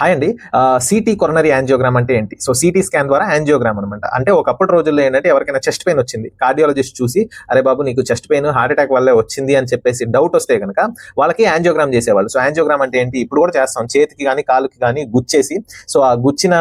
Hi అండి. City coronary angiogram అంటే ఏంటి? సో సిటీ స్కాన్ ద్వారా యాంజియోగ్రామ్ అనమాట అంటే ఒకప్పటి రోజుల్లో ఏంటంటే ఎవరికైనా చెస్ట్ పెయిన్ వచ్చింది. కార్డియాలజిస్ట్ చూసి అరే బాబు నీకు చెస్ట్ పెయిన్ హార్ట్ అటాక్ వల్లే వచ్చింది అని చెప్పేసి డౌట్ వస్తే కనుక వాళ్ళకి యాంజియోగ్రామ్ చేసేవాళ్ళు. సో యాంజియోగ్రామ్ అంటే ఏంటి? ఇప్పుడు కూడా చేస్తాం. చేతికి కానీ కాలుకి కానీ గుచ్చేసి సో ఆ గుచ్చిన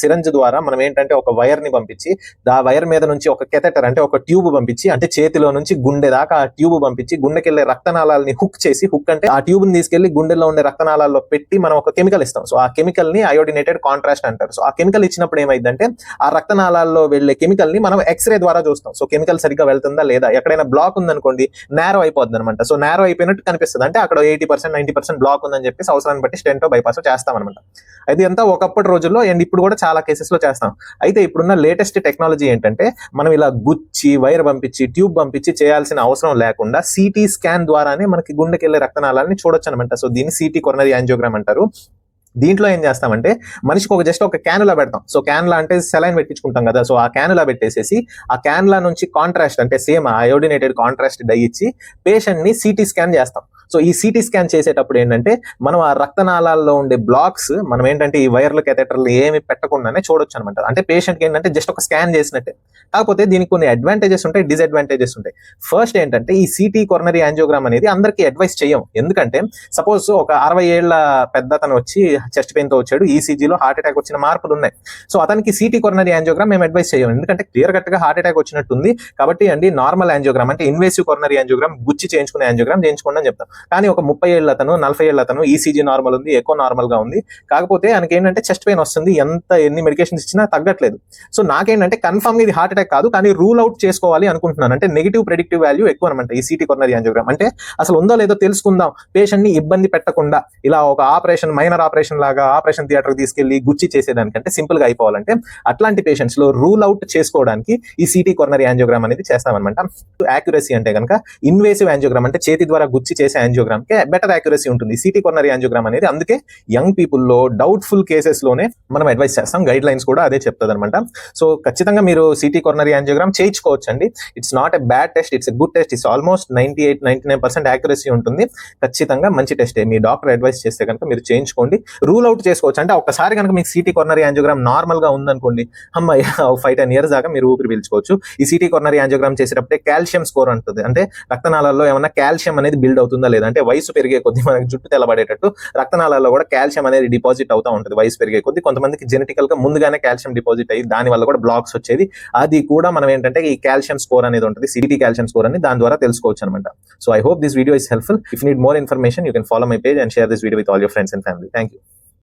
సిరంజ్ ద్వారా మనం ఏంటంటే ఒక వైర్ని పంపించి ఆ వైర్ మీద నుంచి ఒక కెథెటర్ అంటే ఒక ట్యూబ్ పంపించి అంటే చేతిలో నుంచి గుండె దాకా ఆ ట్యూబ్ పంపించి గుండెకెళ్ళే రక్తనాళాలని హుక్ చేసి హుక్ అంటే ఆ ట్యూబ్ని తీసుకెళ్ళి గుండెలో ఉండే రక్తనాళాల్లో పెట్టి మనం ఒక కెమికల్ ఇస్తాం. సో ఆ కెమికల్ని అయోడినేటెడ్ కాంట్రాస్ట్ అంటారు. సో ఆ కెమికల్ ఇచ్చినప్పుడు ఏమైందంటే ఆ రక్తనాళాల్లో వెళ్ళే కెమికల్ని మనం ఎక్స్రే ద్వారా చూస్తాం. సో కెమికల్ సరిగ్గా వెళ్తుందా లేదా? ఎక్కడైనా బ్లాక్ ఉందనుకోండి నేరో అయిపోద్ది అనమాట సో నేరో అయిపోయినట్టు కనిపిస్తుంది. అంటే అక్కడ eighty percent ninety percent block ఉందని చెప్పేసి అవసరాన్ని బట్టి స్టెంటో బైపాస్ చేస్తాం అనమాట అయితే అంతా ఒకప్పటి రోజుల్లో అండ్ ఇప్పుడు కూడా చాలా కేసెస్లో చేస్తాం. అయితే ఇప్పుడున్న లేటెస్ట్ టెక్నాలజీ ఏంటంటే మనం ఇలా గుచ్చి వైర్ పంపించి ట్యూబ్ పంపించి చేయాల్సిన అవసరం లేకుండా సిటీ స్కాన్ ద్వారానే మనకి గుండెకెళ్ళే రక్తనాళాలని చూడొచ్చు అనమాట సో దీన్ని సిటీ కొరనరీ యాంజియోగ్రామ్ అంటారు. దీంట్లో ఏం చేస్తామంటే మనిషికి ఒక జస్ట్ ఒక క్యానులా పెడతాం. సో క్యానులా అంటే సెలైన్ పెట్టించుకుంటాం కదా. సో ఆ క్యానులా పెట్టేసేసి ఆ క్యానులా నుంచి కాంట్రాస్ట్ అంటే సేమ్ అయోడినేటెడ్ కాంట్రాస్ట్ డై ఇచ్చి పేషెంట్ని సిటీ స్కాన్ చేస్తాం. సో ఈ సిటీ స్కాన్ చేసేటప్పుడు ఏంటంటే మనం ఆ రక్తనాళాల్లో ఉండే బ్లాక్స్ మనం ఏంటంటే ఈ వైర్లు కెథెటర్లు ఏమి పెట్టకుండానే చూడొచ్చు అనమాట అంటే పేషెంట్కి ఏంటంటే జస్ట్ ఒక స్కాన్ చేసినట్టే. కాకపోతే దీనికి కొన్ని అడ్వాంటేజెస్ ఉంటాయి డిసడ్వాంటేజెస్ ఉంటాయి. ఫస్ట్ ఏంటంటే ఈ సిటీ కొరనరీ యాంజియోగ్రామ్ అనేది అందరికీ అడ్వైస్ చేయం ఎందుకంటే సపోజ్ ఒక అరవై ఏళ్ళ పెద్ద తను వచ్చి చెస్ట్ పెయిన్తో వచ్చాడు. ఈసీజీలో హార్ట్ అటాక్ వచ్చిన మార్పులు ఉన్నాయి. సో అతనికి సిటీ కొరనరీ యాంజియోగ్రామ్ మేము అడ్వైస్ చేయం ఎందుకంటే క్లియర్ కట్గా హార్ట్ అటాక్ వచ్చినట్టుంది. కాబట్టి అండి నార్మల్ యాంజియోగ్రామ్ అంటే ఇన్వేసివ్ కొరనరీ యాంజియోగ్రామ్ గుచ్చి చేయించుకునే యాంజియోగ్రామ్ చేయించుకోండి అని చెప్తాం. కానీ ఒక ముప్పై ఏళ్ళ అతను నలభై ఏళ్ళ అతను ఈసీజీ నార్మల్ ఉంది ఎక్కువ నార్మల్గా ఉంది. కాకపోతే ఆయనకి ఏంటంటే చెస్ట్ పెయిన్ వస్తుంది. ఎంత ఎన్ని మెడికేషన్స్ ఇచ్చినా తగ్గట్లేదు. సో నాకేంటంటే కన్ఫర్మ్ ఇది హార్ట్ అటాక్ కాదు. కానీ రూల్ అవుట్ చేసుకోవాలి అనుకుంటున్నాను. అంటే నెగిటివ్ ప్రెడిక్టివ్ వాల్యూ ఎక్కువ అనమాట ఈ సిటీ కొరనరీ యాంజియోగ్రామ్ అంటే అసలు ఉందో లేదో తెలుసుకుందాం. పేషెంట్ని ఇబ్బంది పెట్టకుండా ఇలా ఒక ఆపరేషన్ మైనర్ ఆపరేషన్ లాగా ఆపరేషన్ థియేటర్ తీసుకెళ్ళి గుచ్చి చేసేదానికంటే సింపుల్గా అయిపోవాలంటే అట్లాంటి పేషెంట్స్లో రూల్ అవుట్ చేసుకోవడానికి ఈ సిటీ కొరనరీ యాంజియోగ్రామ్ అనేది చేస్తామన్నమాట. యాక్యురసీ అంటే కనుక ఇన్వేసివ్ యాంజియోగ్రామ్ అంటే చేతి ద్వారా గుచ్చి చేసే యాంజియోగ్రామ్కి బెటర్ యాక్యురసీ ఉంటుంది. సిటీ కొరనరీ యాంజియోగ్రామ్ అనేది అందుకే యంగ్ పీపుల్లో డౌట్ఫుల్ కేసెస్లోనే మనం అడ్వైస్ చేస్తాం. గైడ్ లైన్స్ కూడా అదే చెప్తుంది అనమాట సో ఖచ్చితంగా మీరు సిటీ కొరనరీ యాంజియోగ్రామ్ చేయించుకోవచ్చు అండి it's not a bad test it's a good test it's almost ninety eight ninety nine percent accuracy ఉంటుంది. ఖచ్చితంగా మంచి టెస్టే మీ డాక్టర్ అడ్వైస్ చేస్తే కనుక మీరు చేయించుకోండి. రూల్ అవుట్ చేసుకోవచ్చు. అంటే ఒక్కసారి కనుక మీకు సిటీ కొర్నరీ యాంజియోగ్రామ్ నార్మల్గా ఉందనుకోండి అమ్మ ఫైవ్ టెన్ ఇయర్స్ దాకా మీరు ఊపిరి పీల్చుకోవచ్చు. ఈ సిటీ కొర్నరీ యాంజియోగ్రామ్ చేసేటప్పుడే కాల్షియం స్కోర్ అంటుంది. అంటే రక్తనాళాల్లో ఏమైనా కాల్షియం అనేది బిల్డ్ అవుతుందా లేదా? అంటే వయసు పెరిగే కొద్ది మనకి జుట్టు తెల్లబడేటట్టు రక్తనాళాల్లో కూడా కాల్షియం అనేది డిపాజిట్ అవుతా ఉంటుంది వయసు పెరిగే కొద్ది. కొంతమందికి జెనెటికల్గా ముందుగానే కాల్షియం డిపాజిట్ అయ్యి దాని వల్ల కూడా బ్లాక్స్ వచ్చేది అది కూడా మనం ఏంటంటే ఈ కాల్షియం స్కోర్ అనేది ఉంటుంది. సిటీ కాల్షియం స్కోర్ అని దాని ద్వారా తెలుసుకోవచ్చు అనమాట so I hope this video is helpful if need more information you can follow my page and share this video with all your friends and family thank you